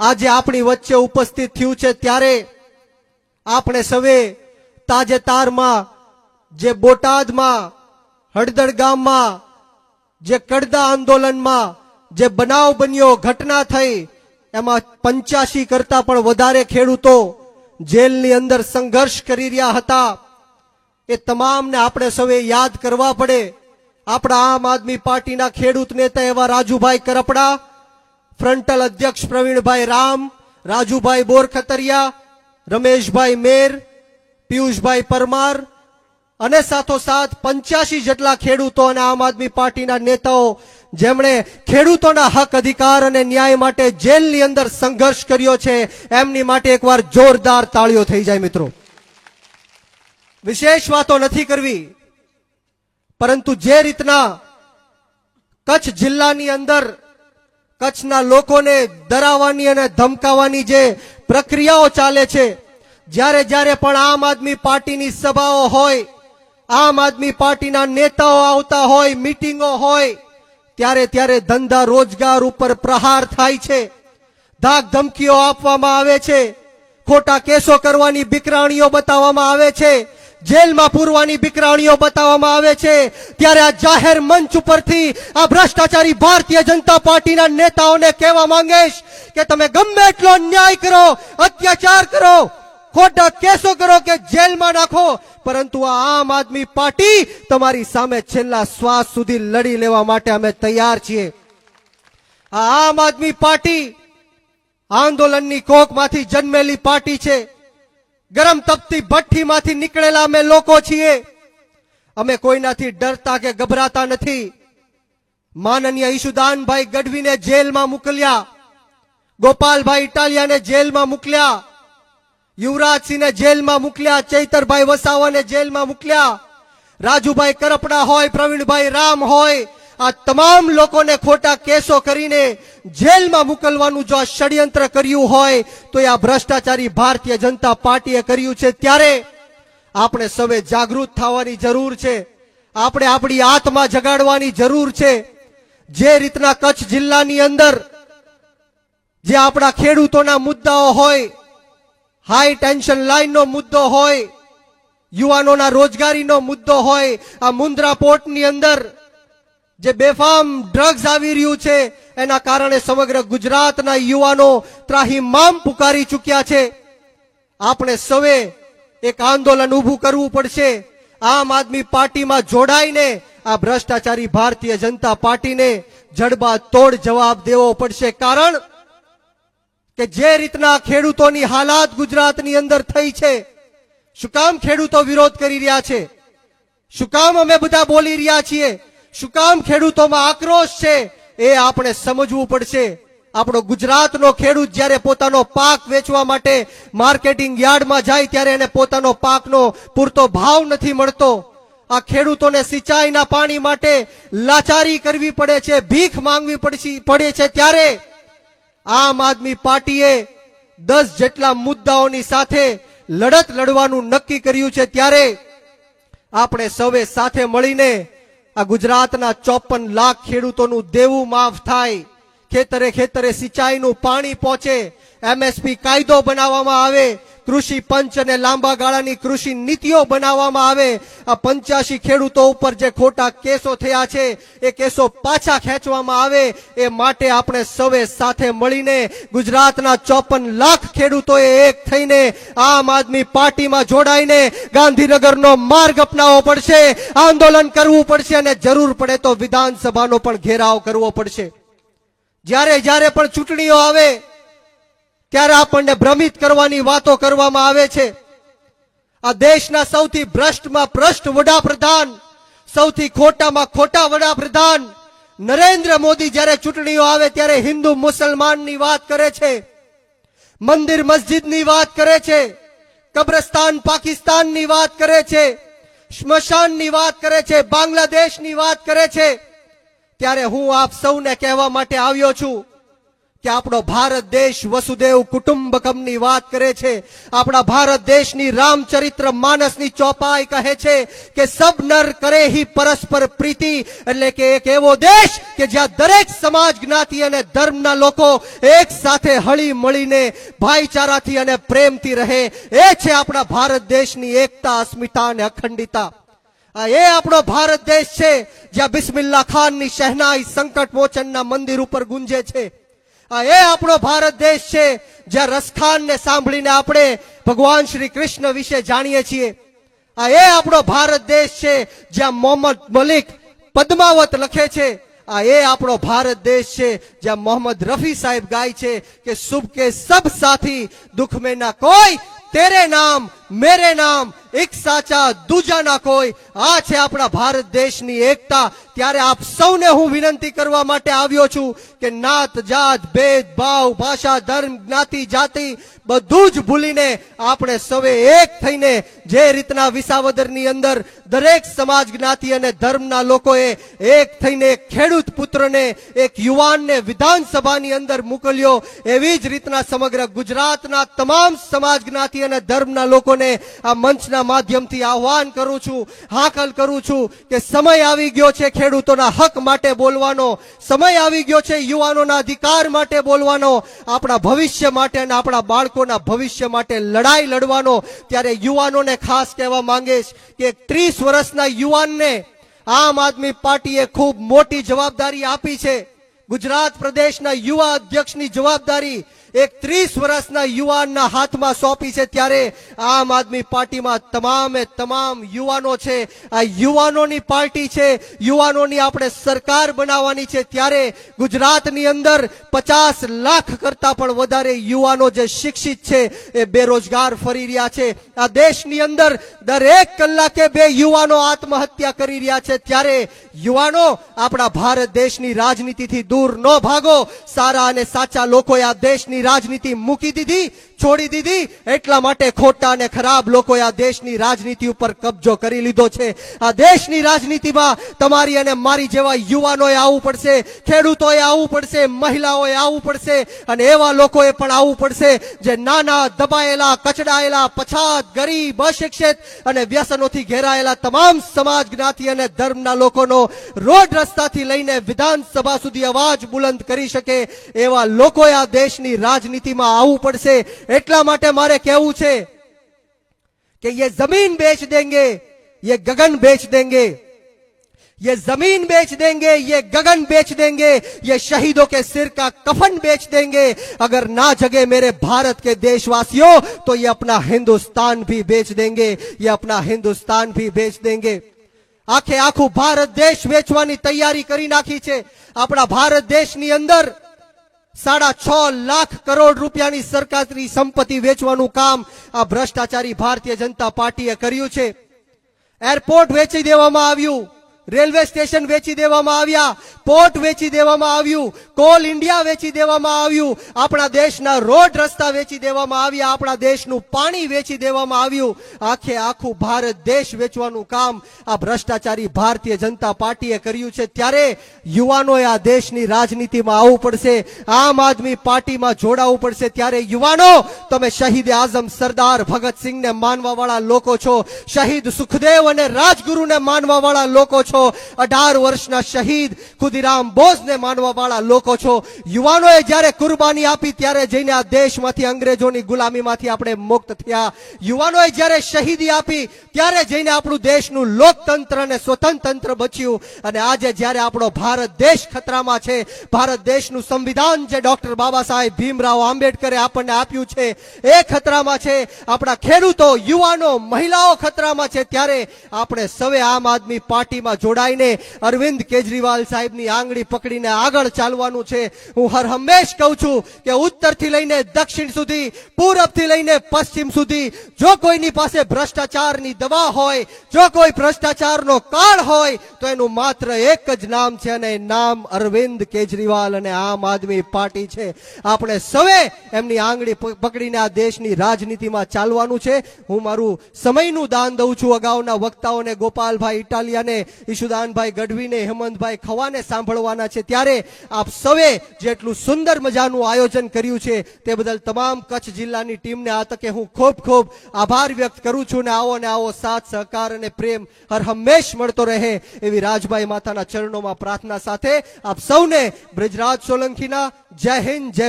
આજે આપણી વચ્ચે ઉપસ્થિત થયું છે ત્યારે આપણે સવે તાજેતારમાં જે બોટાદમાં, હળદળ ગામમાં, જે કડદા આંદોલનમાં જે બનાવ બન્યો, ઘટના થઈ, એમાં પંચ્યાસી કરતા પણ વધારે ખેડૂતો જેલની અંદર સંઘર્ષ કરી રહ્યા હતા. એ તમામને આપણે સૌએ યાદ કરવા પડે. આપણા આમ આદમી પાર્ટીના ખેડૂત નેતા એવા રાજુભાઈ કરપડા ફ્રન્ટલ અધ્યક્ષ પ્રવીણભાઈ રામ રાજુભાઈ બોરખતરિયા રમેશભાઈ મેર પિયુષભાઈ પરમાર અને સાથોસાથ પંચ્યાસી જેટલા ખેડૂતો અને આમ આદમી પાર્ટીના નેતાઓ જેમણે ખેડૂતોના હક, અધિકાર અને ન્યાય માટે જેલની અંદર સંઘર્ષ કર્યો છે, એમની માટે એકવાર જોરદાર તાળીઓ થઈ જાય મિત્રો. વિશેષ વાતો નથી કરવી, પરંતુ જે રીતના કચ્છ જિલ્લાની અંદર કચ્છના લોકોને ડરાવવાની અને ધમકાવવાની જે પ્રક્રિયાઓ ચાલે છે, જ્યારે જ્યારે પણ આમ આદમી પાર્ટીની સભાઓ હોય, આમ આદમી પાર્ટીના નેતાઓ આવતા હોય, મીટિંગો હોય, ત્યારે ત્યારે ધંધા રોજગાર ઉપર પ્રહાર થાય છે, ધાક ધમકીઓ આપવામાં આવે છે, ખોટા કેસો કરવાની બિકરાણીઓ બતાવવામાં આવે છે જેલમાં પૂરવાની બિકરાણીઓ બતાવવામાં આવે છે. ત્યારે આ જાહેર મંચ ઉપરથી આ ભ્રષ્ટાચારી ભારતીય જનતા પાર્ટીના નેતાઓને કહેવા માંગીશ કે તમે ગમે એટલો ન્યાય કરો, અત્યાચાર કરો, ખોટા કેસો કરો કે જેલમાં નાખો. પરંતુ આ આમ આદમી પાર્ટી તમારી સામે છેલ્લા શ્વાસ સુધી લડી લેવા માટે અમે તૈયાર છીએ. આ આમ આદમી પાર્ટી આંદોલનની કોકમાંથી જન્મેલી પાર્ટી છે. ગરમ તપતી ભઠ્ઠીમાંથી નીકળેલા અમે લોકો છીએ. અમે કોઈનાથી ડરતા કે ગભરાતા નથી. માનનીય ઈશુદાનભાઈ ગઢવીને જેલમાં મોકલ્યા. ગોપાલભાઈ ઇટાલિયાને જેલમાં મોકલ્યા. યુવરાજસિંહને જેલમાં મોકલ્યા. ચૈતરભાઈ વસાવાને જેલમાં મોકલ્યા. રાજુભાઈ કરપડા હોય, પ્રવીણભાઈ રામ હોય આ તમામ લોકોને ખોટા કેસો કરીને જેલમાં મોકલવાનું જો આ ષડયંત્ર કર્યું હોય, તો એ આ ભ્રષ્ટાચારી ભારતીય જનતા પાર્ટીએ કર્યું છે. ત્યારે આપણે સૌએ જાગૃત થવાની જરૂર છે. આપણે આપણી આત્મા જગાડવાની જરૂર છે. જે રીતના કચ્છ જિલ્લાની અંદર જે આપણા ખેડૂતોના મુદ્દાઓ હોય, હાઈ ટેન્શન લાઈનનો મુદ્દો હોય, યુવાનોના રોજગારીનો મુદ્દો હોય, આ મુન્દ્રા પોર્ટની અંદર જે બેફામ ડ્રગ્સ આવી રહ્યું છે, એના કારણે સમગ્ર ગુજરાતના યુવાનો ત્રાહીમામ પુકારી ચૂક્યા છે. આપણે સૌએ એક આંદોલન ઊભું કરવું પડશે. આમ આદમી પાર્ટીમાં જોડાઈને, આ ભ્રષ્ટાચારી ભારતીય જનતા પાર્ટીને જડબા તોડ જવાબ દેવો પડશે. કારણ કે જે રીતના ખેડૂતોની હાલાત ગુજરાતની અંદર થઈ છે, શું કામ ખેડૂતો વિરોધ કરી રહ્યા છે? શું કામ અમે બધા બોલી રહ્યા છીએ? શું કામ ખેડૂતોમાં આક્રોશ છે? એ આપણે સમજવું પડશે. આપણો ગુજરાતનો ખેડૂત જ્યારે પોતાનો પાક વેચવા માટે માર્કેટિંગ યાર્ડમાં જાય ત્યારે એને પોતાનો પાકનો પૂરતો ભાવ નથી મળતો. આ ખેડૂતોને સિંચાઈના પાણી માટે લાચારી કરવી પડે છે, ભીખ માંગવી પડે છે ત્યારે આમ આદમી પાર્ટીએ દસ જેટલા મુદ્દાઓની સાથે લડત લડવાનું નક્કી કર્યું છે ત્યારે આપણે સૌએ સાથે મળીને આ ગુજરાતના ચોપન લાખ ખેડૂતોનું દેવું માફ થાય. ખેતરે ખેતરે સિંચાઈનું પાણી પહોંચે. એમએસપી કાયદો બનાવવામાં આવે. કૃષિ પંચ અને લાંબા ગાળાની કૃષિ નીતિઓ બનાવવામાં આવે. આ પંચ્યાસી ખેડૂતો ઉપર જે ખોટા કેસો થયા છે, એ કેસો પાછા ખેંચવામાં આવે. એ માટે આપણે સૌએ સાથે મળીને ગુજરાતના ચોપન લાખ ખેડૂતોએ એક થઈને આમ આદમી પાર્ટીમાં જોડાઈને ગાંધીનગરનો માર્ગ અપનાવવો પડશે, આંદોલન કરવું પડશે અને જરૂર પડે તો વિધાનસભાનો પણ ઘેરાવ કરવો પડશે. જ્યારે જ્યારે પણ ચૂંટણીઓ આવે ત્યારે આપણને ભ્રમિત કરવાની વાતો કરવામાં આવે છે. આ દેશના સૌથી ભ્રષ્ટમાં ભ્રષ્ટ વડાપ્રધાન, સૌથી ખોટામાં ખોટા વડાપ્રધાન નરેન્દ્ર મોદી જ્યારે ચૂંટણીઓ આવે ત્યારે હિન્દુ મુસલમાનની વાત કરે છે, મંદિર મસ્જિદની વાત કરે છે, કબ્રસ્તાન પાકિસ્તાનની વાત કરે છે, સ્મશાનની વાત કરે છે, બાંગ્લાદેશની વાત કરે છે. ત્યારે હું આપ સૌને કહેવા માટે આવ્યો છું કે આપણો ભારત દેશ વસુદેવ કુટુંબકમની વાત કરે છે. આપણા ભારત દેશની રામચરિત્ર માનસની ચોપાઈ કહે છે કે સબ નર કરે પરસ્પર પ્રીતિ. એટલે કે એક એવો દેશ કે જ્યાં દરેક સમાજ જ્ઞાતિ અને ધર્મના લોકો એક સાથે હળી મળીને ભાઈચારાથી અને પ્રેમથી રહે. એ છે આપણા ભારત દેશની એકતા, અસ્મિતા અને અખંડિતા એ આપણો ભારત દેશ છે જ્યાં બિસ્મિલ્લા ખાનની શહેનાઈ સંકટ મોચનના મંદિર ઉપર ગુંજે છે. આ એ આપણો ભારત દેશ છે, જ્યાં રસખાનને સાંભળીને આપણે ભગવાન શ્રી કૃષ્ણ વિશે જાણીએ છીએ. આ એ આપણો ભારત દેશ છે, જ્યાં મોહમ્મદ મલિક પદ્માવત લખે છે. આ એ આપણો ભારત દેશ છે, જ્યાં મોહમ્મદ રફી સાહેબ ગાય છે કે, શુભ કે સબ સાથી, દુઃખ ના કોઈ, તેરે નામ મેરે નામ એક સાચા દૂજા ના કોઈ આ છે આપણા ભારત દેશની એકતા ત્યારે આપ સૌને હું વિનંતી કરવા માટે આવ્યો છું કે નાત જાત ભેદભાવ ભાષા ધર્મ જ્ઞાતિ જાતિ બધું જ ભૂલીને આપણે સૌએ એક થઈને જે રીતના વિસાવદરની અંદર દરેક સમાજ જ્ઞાતિ અને ધર્મના લોકોએ એક થઈને ખેડૂત પુત્રને એક યુવાનને વિધાનસભાની અંદર મોકલ્યો એવી જ રીતના સમગ્ર ગુજરાતના તમામ સમાજ જ્ઞાતિ અને ધર્મના લોકોને આ મંચના માધ્યમથી આહવાન કરું છું, હાકલ કરું છું કે સમય આવી ગયો છે ખેડૂતોના હક માટે બોલવાનો, સમય આવી ગયો છે યુવાનોના અધિકાર માટે બોલવાનો, આપણા ભવિષ્ય માટે અને આપણા બાળકોના ભવિષ્ય માટે લડાઈ લડવાનો. ત્યારે યુવાનોને ખાસ કહેવા માંગીશ કે ત્રીસ વર્ષના યુવાનને આમ આદમી પાર્ટીએ ખૂબ મોટી જવાબદારી આપી છે. ગુજરાત પ્રદેશના યુવા અધ્યક્ષની જવાબદારી એક ત્રીસ વર્ષના યુવાનના હાથમાં સોંપી છે ત્યારે આમ આદમી પાર્ટીમાં તમામે તમામ યુવાનો છે. આ યુવાનોની પાર્ટી છે. યુવાનોની આપણે સરકાર બનાવવાની છે. ત્યારે ગુજરાતની અંદર પચાસ લાખ કરતા પણ વધારે યુવાનો જે શિક્ષિત છે એ બેરોજગાર ફરી રહ્યા છે. આ દેશની અંદર દરેક કલાકે બે યુવાનો આત્મહત્યા કરી રહ્યા છે. ત્યારે યુવાનો આપણા ભારત દેશની રાજનીતિથી દૂર ન ભાગો. સારા અને સાચા લોકોએ આ દેશની રાજનીતિ મૂકી દીધી. છોડી દીધી. એટલા માટે ખોટા અને ખરાબ લોકોએ આ દેશની રાજનીતિ ઉપર કબજો કરી લીધો છે. આ દેશની રાજનીતિમાં તમારી અને મારી જેવા યુવાનોએ આવવું પડશે, ખેડૂતોએ આવવું પડશે, મહિલાઓએ આવવું પડશે અને એવા લોકોએ પણ આવવું પડશે જે નાના દબાયેલા, કચડાયેલા, પછાત, ગરીબ, અશિક્ષિત અને વ્યસનોથી ઘેરાયેલા તમામ સમાજ જ્ઞાતિ અને ધર્મના લોકોનો રોડ રસ્તાથી લઈને વિધાનસભા સુધી અવાજ બુલંદ કરી શકે એવા લોકોએ આ દેશની રાજનીતિમાં આવવું પડશે. એટલા માટે મારે કહેવું છે कि ये जमीन बेच देंगे ये गगन बेच देंगे ये जमीन बेच देंगे ये गगन बेच देंगे ये शहीदों के सिर का कफन बेच देंगे अगर ना जगे मेरे भारत के देशवासियों तो ये अपना हिंदुस्तान भी बेच देंगे ये अपना हिंदुस्तान भी बेच देंगे આખે આખું ભારત દેશ વેચવાની તૈયારી કરી નાખી છે આપણા ભારત દેશની અંદર સાડા છ લાખ કરોડ રૂપિયાની સરકારી સંપત્તિ વેચવાનું કામ આ ભ્રષ્ટાચારી ભારતીય જનતા પાર્ટીએ કર્યું છે. એરપોર્ટ વેચી દેવામાં આવ્યું. રેલવે સ્ટેશન વેચી દેવામાં આવ્યા, પોર્ટ વેચી દેવામાં આવ્યું, કોલ ઇન્ડિયા વેચી દેવામાં આવ્યું, આપણા દેશના રોડ રસ્તા વેચી દેવામાં આવ્યા, આપણા દેશનું પાણી વેચી દેવામાં આવ્યું. આખે આખું ભારત દેશ વેચવાનું કામ આ ભ્રષ્ટાચારી ભારતીય જનતા પાર્ટીએ કર્યું છે. ત્યારે યુવાનોએ આ દેશની રાજનીતિમાં આવવું પડશે, આમ આદમી પાર્ટીમાં જોડાવવું પડશે. ત્યારે યુવાનો, તમે શહીદ આઝમ સરદાર ભગતસિંહને માનવા વાળા લોકો છો, શહીદ સુખદેવ અને રાજગુરુને માનવા વાળા લોકો છો. અઢાર વર્ષના શહીદ ખુદીરામ બોઝને માનવા વાળા લોકો છો. યુવાનોએ જ્યારે કુરબાની આપી ત્યારે જઈને આ દેશમાંથી, અંગ્રેજોની ગુલામીમાંથી આપણે મુક્ત થયા. યુવાનોએ જ્યારે શહીદી આપી ત્યારે જઈને આપણું દેશનું લોકતંત્ર અને સ્વતંત્ર બચ્યું. અને આજે જ્યારે આપણો ભારત દેશ ખતરામાં છે, ભારત દેશનું સંવિધાન જે ડોક્ટર બાબા સાહેબ ભીમરાવ આંબેડકરે આપણને આપ્યું છે, એ ખતરામાં છે. આપણા ખેડૂતો, યુવાનો, મહિલાઓ ખતરામાં છે. ત્યારે આપણે સવે આમ આદમી પાર્ટીમાં જોડાઈને અરવિંદ કેજરીવાલ સાહેબની આંગળી પકડીને આગળ ચાલવાનું છે. હું હર હંમેશ કહું છું કે ઉત્તરથી લઈને દક્ષિણ સુધી, પૂરબથી લઈને પશ્ચિમ સુધી, જો કોઈની પાસે ભ્રષ્ટાચારની દવા હોય, જો કોઈ ભ્રષ્ટાચારનો કાળ હોય, તો એનું માત્ર એક જ નામ છે અને નામ અરવિંદ કેજરીવાલ અને આમ આદમી પાર્ટી છે. આપણે સૌએ એમની આંગળી પકડીને આ દેશની રાજનીતિમાં ચાલવાનું છે. હું મારું સમયનું દાન દઉં છું અગાઉના વક્તાઓને, ગોપાલભાઈ ઇટાલિયાને વિશુદાનભાઈ ગઢવીને હેમંતભાઈ ખવાને સાંભળવાના છે. ત્યારે આપ સૌએ જેટલું સુંદર મજાનું આયોજન કર્યું છે તે બદલ તમામ કચ્છ જિલ્લાની ટીમને આ તકે હું ખૂબ ખૂબ આભાર વ્યક્ત કરું છું ને આવો ને આવો સાથ, સહકાર અને પ્રેમ હર હંમેશ મળતો રહે એવી રાજભાઈ માતાના ચરણોમાં પ્રાર્થના સાથે આપ સૌને બ્રજરાજ સોલંકીના જય હિન્દ, જય